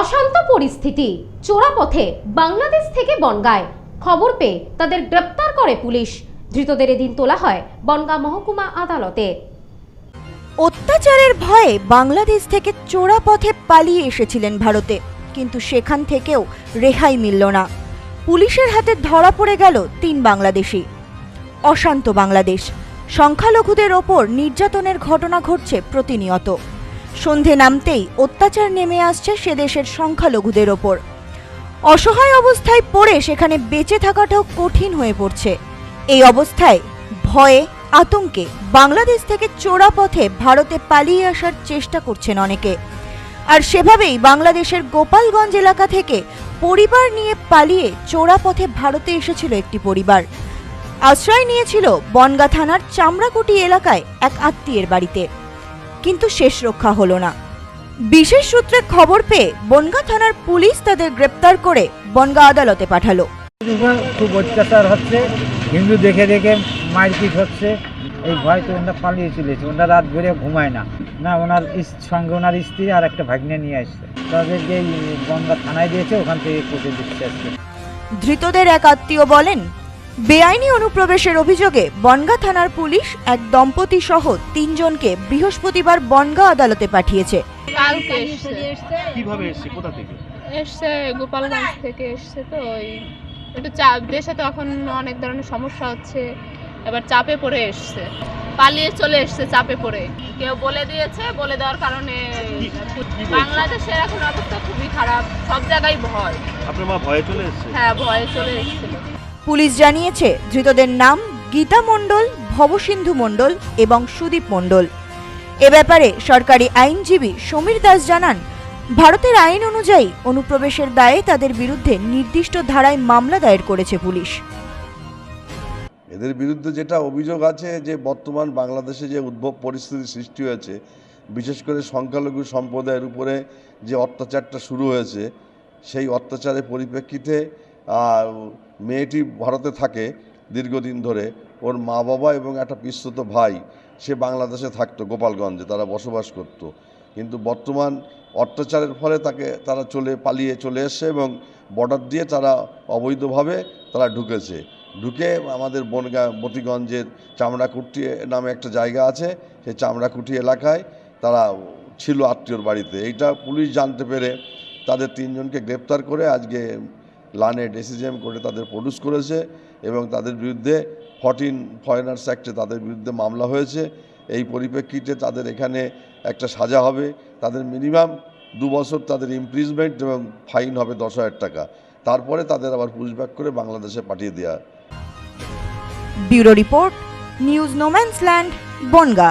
অশান্ত পরিস্থিতি। চোরাপথে বাংলাদেশ থেকে বনগায়। খবর পেয়ে তাদের গ্রেপ্তার করে পুলিশ। ধৃতদের এদিন তোলা হয় বনগাঁ মহকুমা আদালতে। অত্যাচারের ভয়ে বাংলাদেশ থেকে চোরা পথে পালিয়ে এসেছিলেন ভারতে। কিন্তু সেখান থেকেও রেহাই মিলল না। পুলিশের হাতে ধরা পড়ে গেল তিন বাংলাদেশি। অশান্ত বাংলাদেশ। সংখ্যালঘুদের ওপর নির্যাতনের ঘটনা ঘটছে প্রতিনিয়ত। সন্ধে নামতেই অত্যাচার নেমে আসছে সে দেশের সংখ্যালঘুদের ওপর। অসহায় অবস্থায় পড়ে সেখানে বেঁচে থাকাটাও কঠিন হয়ে পড়ছে। এই অবস্থায় ভয়ে, আতঙ্কে বাংলাদেশ থেকে চোরা পথে ভারতে পালিয়ে আসার চেষ্টা করছেন অনেকে। আর সেভাবেই বাংলাদেশের গোপালগঞ্জ এলাকা থেকে পরিবার নিয়ে পালিয়ে চোরা পথে ভারতে এসেছিল একটি পরিবার। আশ্রয় নিয়েছিল বনগা থানার চামড়াকুটি এলাকায় এক আত্মীয়ের বাড়িতে। কিন্তু শেষ রক্ষা হলো না। বিশেষ সূত্রে খবর পেয়ে বনগা থানার পুলিশ তাদের গ্রেপ্তার করে বনগা আদালতে পাঠালো। খুব অত্যাচার হচ্ছে। হিন্দু দেখে দেখে মারপিট হচ্ছে। এই ভয়তে ওনারা পালিয়ে চলেছে ওনারা রাত ভরে ঘুমায় না। না ওনার সঙ্গে ওনার স্ত্রী আর একটা ভাগ্নে নিয়ে আসছে। তাদেরকে গঙ্গা থানায় দিয়েছে ওখান থেকে কোর্টে দিচ্ছে ধৃতদের এক আত্মীয় বলেন বেআইনি অনুপ্রবেশের অভিযোগে বনগা থানার পুলিশ এক দম্পতি সহ তিনজনকে বৃহস্পতিবার বনগা আদালতে পাঠিয়েছে। কালকে এসছে। কীভাবে এসছে? কোথা থেকে? এসছে গোপালগঞ্জ থেকে এসছে তো ওই একটু চাপ দেশে তো এখন অনেক ধরনের সমস্যা হচ্ছে এবার চাপে পড়ে এসছে। পালিয়ে চলে এসছে চাপে পড়ে। কেউ বলে দিয়েছে বলে দেওয়ার কারণে বাংলাদেশের এখন অবস্থা খুবই খারাপ সব জায়গায় ভয়। আপনার মা ভয়ে চলে এসছে? হ্যাঁ ভয়ে চলে এসেছিল পুলিশ জানিয়েছে, ধৃতদের নাম গীতা মণ্ডল, ভবসিন্ধু মণ্ডল এবং সুদীপ মণ্ডল। এ ব্যাপারে সরকারি আইনজীবী সমীর দাস জানান, ভারতের আইন অনুযায়ী অনুপ্রবেশের দায়ে তাদের বিরুদ্ধে নির্দিষ্ট ধারায় মামলা দায়ের করেছে পুলিশ। এদের বিরুদ্ধে যেটা অভিযোগ আছে যে বর্তমান বাংলাদেশে যে উদ্ভব পরিস্থিতি সৃষ্টি হয়েছে, বিশেষ করে সংখ্যালঘু সম্প্রদায়ের উপরে যে অত্যাচারটা শুরু হয়েছে, সেই অত্যাচারের পরিপ্রেক্ষিতে মেয়েটি ভারতে থাকে দীর্ঘদিন ধরে। ওর মা বাবা এবং একটা পিস্তুত ভাই, সে বাংলাদেশে থাকতো, গোপালগঞ্জে, তারা বসবাস করত। কিন্তু বর্তমান অত্যাচারের ফলে তাকে, তারা চলে, পালিয়ে চলে এসছে এবং বর্ডার দিয়ে তারা অবৈধভাবে তারা ঢুকেছে। ঢুকে আমাদের বনগা মতিগঞ্জের চামড়াকুটি নামে একটা জায়গা আছে, সেই চামড়াকুটি এলাকায় তারা ছিল আত্মীয়র বাড়িতে। এইটা পুলিশ জানতে পেরে তাদের তিনজনকে গ্রেপ্তার করে আজকে লানে ডেসিজিএম করে তাদের প্রডিউস করেছে এবং তাদের বিরুদ্ধে ফর্টিন ফরেনার্স অ্যাক্টে তাদের বিরুদ্ধে মামলা হয়েছে। এই পরিপ্রেক্ষিতে তাদের এখানে একটা সাজা হবে। তাদের মিনিমাম দু বছর তাদের ইমপ্রিজমেন্ট এবং ফাইন হবে দশ হাজার টাকা। তারপরে তাদের আবার পুশব্যাক করে বাংলাদেশে পাঠিয়ে দেওয়া bureau report, news no man's land Bongaon.